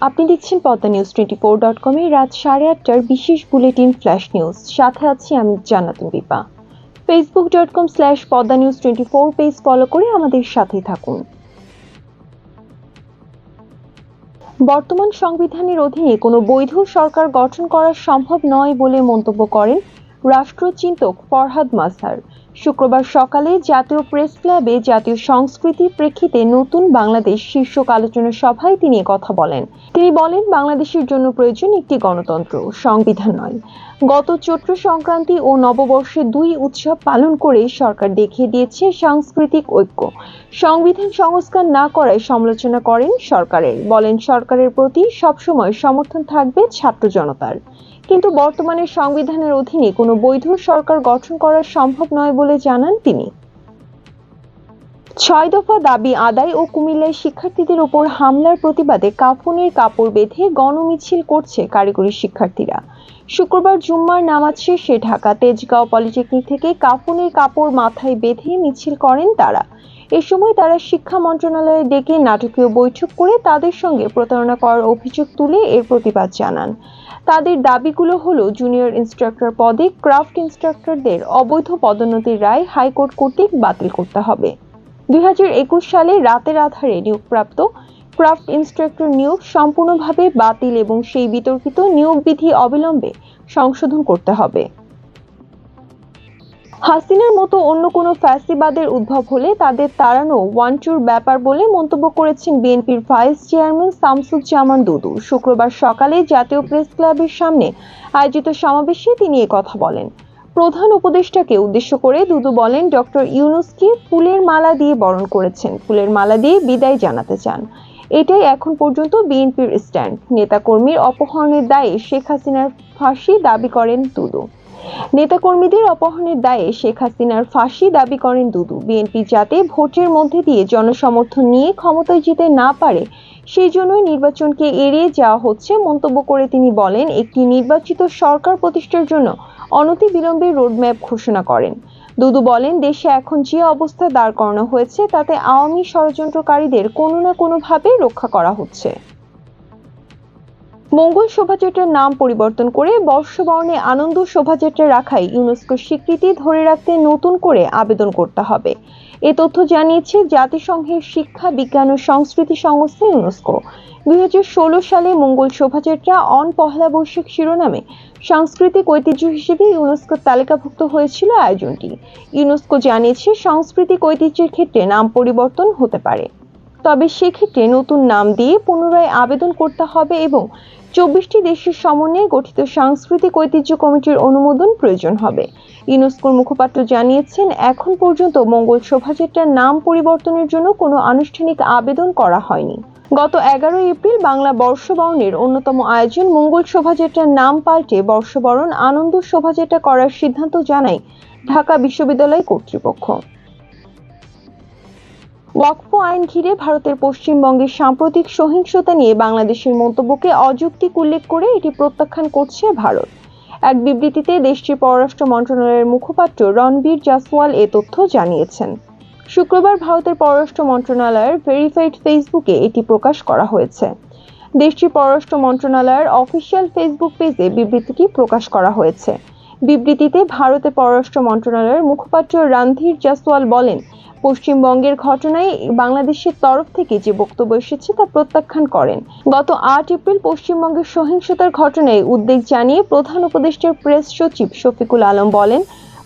আপনি দেখছেন Padma news twenty four dot কমে রাত সাড়ে আটটার বিশেষ বুলেটিন ফ্ল্যাশ নিউজ সাথে আছি আমি Jannatun Bipa. Facebook dot com slash Padma news twenty four page follow করে আমাদের সাথেই থাকুন। বর্তমান সংবিধানের অধীনে কোনো বৈধ সরকার গঠন করা সম্ভব নয় বলে মন্তব্য করেন রাষ্ট্রচিন্তক ফরহাদ মাসার শুক্রবার সকালে জাতীয় প্রেস ক্লাবে জাতীয় সংস্কৃতি প্রেক্ষিতে নতুন বাংলাদেশ শীর্ষক আলোচনা সভায় তিনি কথা বলেন। তিনি বলেন, বাংলাদেশের জন্য প্রয়োজন একটি গণতন্ত্র, সংবিধান নয়। গত চৈত্র সংক্রান্তি ও নববর্ষে দুই উৎসব পালন করে সরকার দেখিয়ে দিয়েছে সাংস্কৃতিক ঐক্য। সংবিধান সংস্কার না করায় সমালোচনা করেন সরকারের। বলেন, সরকারের প্রতি সবসময় সমর্থন থাকবে ছাত্র জনতার। কিন্তু বর্তমানে সংবিধানের অধীনে কোনো বৈধ সরকার গঠন করা সম্ভব নয় বলে জানান তিনি। ছয় দফা দাবি আদায় ও কুমিল্লায় শিক্ষার্থীদের উপর হামলার প্রতিবাদে কাফনের কাপড় বেঁধে গণমিছিল করছে কারিগরি শিক্ষার্থীরা। শুক্রবার জুম্মার নামাজ শেষে ঢাকা তেজগাঁও পলিটেকনিক থেকে কাফনের কাপড় মাথায় বেঁধে মিছিল করেন তারা। এ সময় তারা শিক্ষা মন্ত্রণালয়ে ডেকে নাটকীয় বৈঠক করে তাদের সঙ্গে প্রতারণা করার অভিযোগ তুলে এর প্রতিবাদ জানান। তাদের দাবিগুলো হলো জুনিয়র ইনস্ট্রাক্টর পদে ক্রাফট ইনস্ট্রাক্টরদের অবৈধ পদোন্নতির রায় হাইকোর্ট কর্তৃক বাতিল করতে হবে। দুই হাজার একুশ সালে রাতের আধারে নিয়োগপ্রাপ্ত ক্রাফট ইনস্ট্রাক্টর নিয়োগ সম্পূর্ণভাবে বাতিল এবং সেই বিতর্কিত নিয়োগ বিধি অবিলম্বে সংশোধন করতে হবে। হাসিনার মতো অন্য কোনো ফ্যাসিবাদের উদ্ভব হলে তাদের তাড়ানো ওয়ান টুর ব্যাপার বলে মন্তব্য করেছেন বিএনপির ভাইস চেয়ারম্যান শামসুজ্জামান দুদু শুক্রবার সকালে জাতীয় প্রেস ক্লাবের সামনে আয়োজিত সমাবেশে তিনি কথা বলেন। প্রধান উপদেষ্টাকে উদ্দেশ্য করে দুদু বলেন, ডক্টর ইউনুসকে ফুলের মালা দিয়ে বরণ করেছেন। ফুলের মালা দিয়ে বিদায় জানাতে চান। এটাই এখন পর্যন্ত বিএনপির স্ট্যান্ড। নেতাকর্মীর অপহরণের দায়ে শেখ হাসিনার ফাঁসি দাবি করেন দুদু। নেতাকর্মীদের অপহরণের দায়ে শেখ হাসিনার ফাঁসি দাবি করেন দুদু। বিএনপি যাতে ভোটের মধ্যে দিয়ে জনসমর্থন নিয়ে ক্ষমতায় যেতে না পারে, সেই জন্যই নির্বাচনকে এড়িয়ে যাওয়া হচ্ছে মন্তব্য করে তিনি বলেন, একটি নির্বাচিত সরকার প্রতিষ্ঠার জন্য অনতি বিলম্বে রোডম্যাপ ঘোষণা করেন। দুদু বলেন, দেশে এখন যে অবস্থা দাঁড় করানো হয়েছে, তাতে আওয়ামী ষড়যন্ত্রকারীদের কোনো না কোনোভাবে রক্ষা করা হচ্ছে। মঙ্গল শোভাযাত্রার নাম পরিবর্তন করে বর্ষবরণে আনন্দ শোভাযাত্রা রাখাই ইউনেস্কোর স্বীকৃতি ধরে রাখতে নতুন করে আবেদন করতে হবে। এ তথ্য জানিয়েছে জাতিসংঘের শিক্ষা, বিজ্ঞান ও সংস্কৃতি সংস্থা ইউনেস্কো। দুই হাজার ষোলো সালে মঙ্গল শোভাযাত্রা অন পহেলা বৈশাখ শিরোনামে সাংস্কৃতিক ঐতিহ্য হিসেবে ইউনেস্কোর তালিকাভুক্ত হয়েছিল আয়োজনটি। ইউনেস্কো জানিয়েছে সাংস্কৃতিক ঐতিহ্যের ক্ষেত্রে নাম পরিবর্তন হতে পারে। তবে সেক্ষেত্রে নতুন নাম দিয়ে পুনরায় আবেদন করতে হবে এবং চব্বিশটি দেশের সমন্বয়ে গঠিত সাংস্কৃতিক ঐতিহ্য কমিটির অনুমোদন প্রয়োজন হবে। ইউনেস্কোর মুখপাত্র জানিয়েছেন, এখন পর্যন্ত মঙ্গল শোভাযাত্রার নাম পরিবর্তনের জন্য কোনো আনুষ্ঠানিক আবেদন করা হয়নি। গত এগারোই এপ্রিল বাংলা বর্ষবরণের অন্যতম আয়োজন মঙ্গল শোভাযাত্রার নাম পাল্টে বর্ষবরণ আনন্দ শোভাযাত্রা করার সিদ্ধান্ত জানায় ঢাকা বিশ্ববিদ্যালয় কর্তৃপক্ষ। ওয়াকফ আইন ঘিরে ভারতের পশ্চিমবঙ্গের সাম্প্রতিক সহিংসতা নিয়ে বাংলাদেশের মন্তব্যকে অযৌক্তিক উল্লেখ করে এটি প্রত্যাখ্যান করছে ভারত। এক বিবৃতিতে দেশটির পররাষ্ট্র মন্ত্রণালয়ের মুখপাত্র রণবীর জাসওয়াল এ তথ্য জানিয়েছেন। শুক্রবার ভারতের পররাষ্ট্র মন্ত্রণালয়ের ভেরিফাইড ফেসবুকে এটি প্রকাশ করা হয়েছে। দেশটির পররাষ্ট্র মন্ত্রণালয়ের অফিসিয়াল ফেসবুক পেজে বিবৃতিটি প্রকাশ করা হয়েছে। বিবৃতিতে ভারতের পররাষ্ট্র মন্ত্রণালয়ের মুখপাত্র রণধীর জাসওয়াল বলেন পশ্চিমবঙ্গের ঘটনায় বাংলাদেশের তরফ থেকে যে বক্তব্য এসেছে তা প্রত্যাখ্যান করেন। গত আট এপ্রিল পশ্চিমবঙ্গের সহিংসতার ঘটনায় উদ্বেগ জানিয়ে প্রধান উপদেষ্টার প্রেস সচিব শফিকুল আলম বলেন,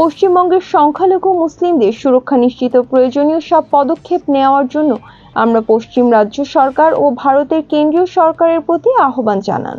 পশ্চিমবঙ্গের সংখ্যালঘু মুসলিমদের সুরক্ষা নিশ্চিত প্রয়োজনীয় সব পদক্ষেপ নেওয়ার জন্য আমরা পশ্চিম রাজ্য সরকার ও ভারতের কেন্দ্রীয় সরকারের প্রতি আহ্বান জানান।